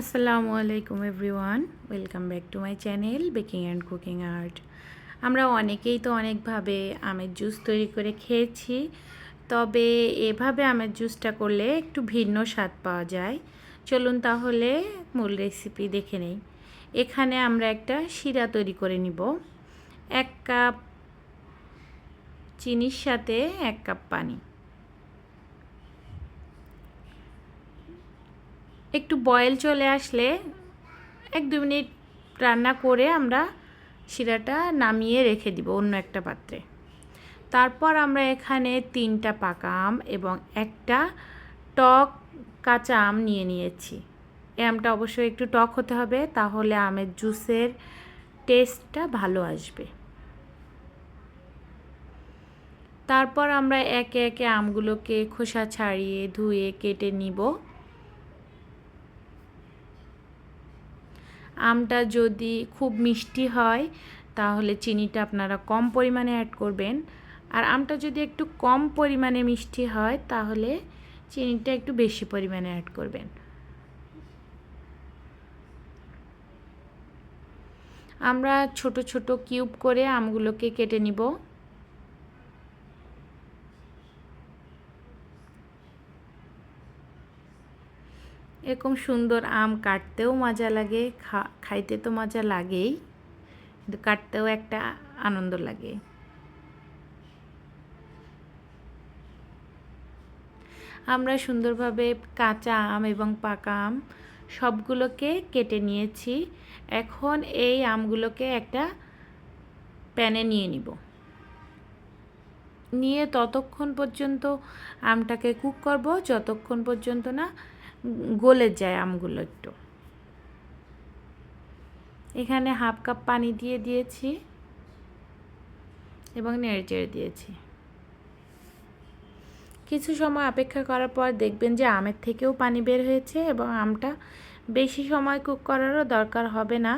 আসসালামু আলাইকুম everyone, welcome back to my channel baking and cooking art. আমরা অনেকেই তো অনেকভাবে আমের জুস তৈরি করে খেয়েছি, তবে এভাবে আমের জুসটা করলে একটু ভিন্ন স্বাদ পাওয়া যায়। চলুন তাহলে মূল রেসিপি দেখে নেই। এখানে আমরা একটা শিরা তৈরি করে নিব। এক কাপ চিনির সাথে এক কাপ পানি। একটু বয়েল চলে আসলে এক দু মিনিট রান্না করে আমরা শিরাটা নামিয়ে রেখে দিব অন্য একটা পাত্রে। তারপর আমরা এখানে তিনটা পাকা আম এবং একটা টক কাঁচা আম নিয়ে নিয়েছি। এই আমটা অবশ্যই একটু টক হতে হবে, তাহলে আমের জুসের টেস্টটা ভালো আসবে। তারপর আমরা একে একে আমগুলোকে খোসা ছাড়িয়ে ধুয়ে কেটে নিব। আমটা যদি খুব মিষ্টি হয়, তাহলে চিনিটা আপনারা কম পরিমাণে অ্যাড করবেন। আর আমটা যদি একটু কম পরিমাণে মিষ্টি হয়, তাহলে চিনিটা একটু বেশি পরিমাণে অ্যাড করবেন। আমরা ছোট ছোট কিউব করে আমগুলোকে কেটে নিব। এরকম সুন্দর আম কাটতেও মজা লাগে খাইতে তো মজা লাগেই, কিন্তু কাটতেও একটা আনন্দ লাগে। আমরা সুন্দরভাবে কাঁচা আম এবং পাকা আম সবগুলোকে কেটে নিয়েছি। এখন এই আমগুলোকে একটা প্যানে নিয়ে নিব। নিয়ে ততক্ষণ পর্যন্ত আমটাকে কুক করব, যতক্ষণ পর্যন্ত না গলে যায় আমগুলো একটু। এখানে হাফ কাপ পানি দিয়ে দিয়েছি এবং নেড়ে চেড়ে দিয়েছি। কিছু সময় অপেক্ষা করার পর দেখবেন যে আমের থেকেও পানি বের হয়েছে এবং আমটা বেশি সময় কুক করারও দরকার হবে না।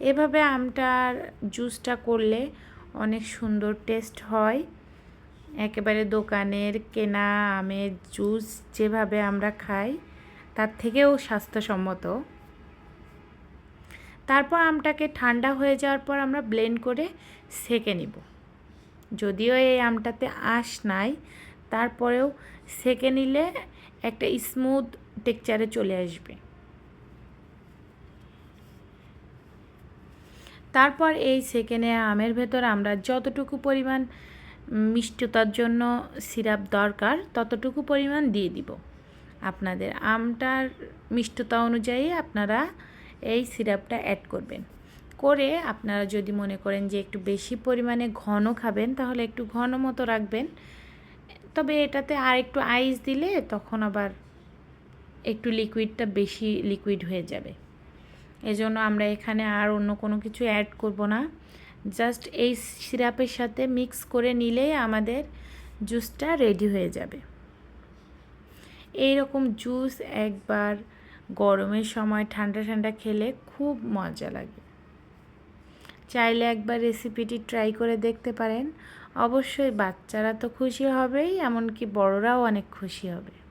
এভাবে আমটার জুসটা করলে অনেক সুন্দর টেস্ট হয়। একেবারে দোকানের কেনা আমের জুস যেভাবে আমরা খাই, তার থেকেও স্বাস্থ্যসম্মত। তারপর আমটাকে ঠান্ডা হয়ে যাওয়ার পর আমরা ব্লেন্ড করে সেকে নিব। যদিও এই আমটাতে আঁশ নাই, তারপরেও সেকে নিলে একটা স্মুথ টেক্সচারে চলে আসবে। তারপর এই সেকেন্ডে আমের ভেতর আমরা যতটুকু পরিমাণ মিষ্টতার জন্য সিরাপ দরকার, ততটুকু পরিমাণ দিয়ে দিব। আপনাদের আমটার মিষ্টতা অনুযায়ী আপনারা এই সিরাপটা অ্যাড করবেন। করে আপনারা যদি মনে করেন যে একটু বেশি পরিমাণে ঘন খাবেন, তাহলে একটু ঘন মতো রাখবেন। তবে এটাতে আর একটু আইস দিলে তখন আবার একটু লিকুইডটা বেশি লিকুইড হয়ে যাবে। এজন্য আমরা এখানে আর অন্য কোনো কিছু অ্যাড করব না। জাস্ট এই সিরাপের সাথে মিক্স করে নিলেই আমাদের জুসটা রেডি হয়ে যাবে। এই রকম জুস একবার গরমের সময় ঠান্ডা ঠান্ডা খেলে খুব মজা লাগে। চাইলে একবার রেসিপিটি ট্রাই করে দেখতে পারেন। অবশ্যই বাচ্চারা তো খুশি হবেই, এমনকি বড়রাও অনেক খুশি হবে।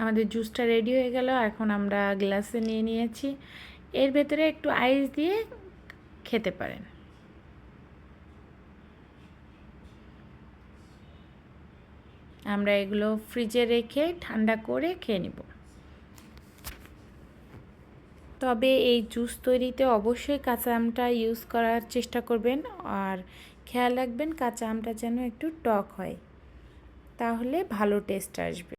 আমাদের জুসটা রেডি হয়ে গেল, এখন আমরা গ্লাসে নিয়ে নিয়েছি। এর ভেতরে একটু আইস দিয়ে খেতে পারেন। আমরা এগুলো ফ্রিজে রেখে ঠান্ডা করে খেয়ে নিব। তবে এই জুস তৈরিতে অবশ্যই কাঁচা আমটা ইউজ করার চেষ্টা করবেন, আর খেয়াল রাখবেন কাঁচা আমটা যেন একটু টক হয়, তাহলে ভালো টেস্ট আসবে।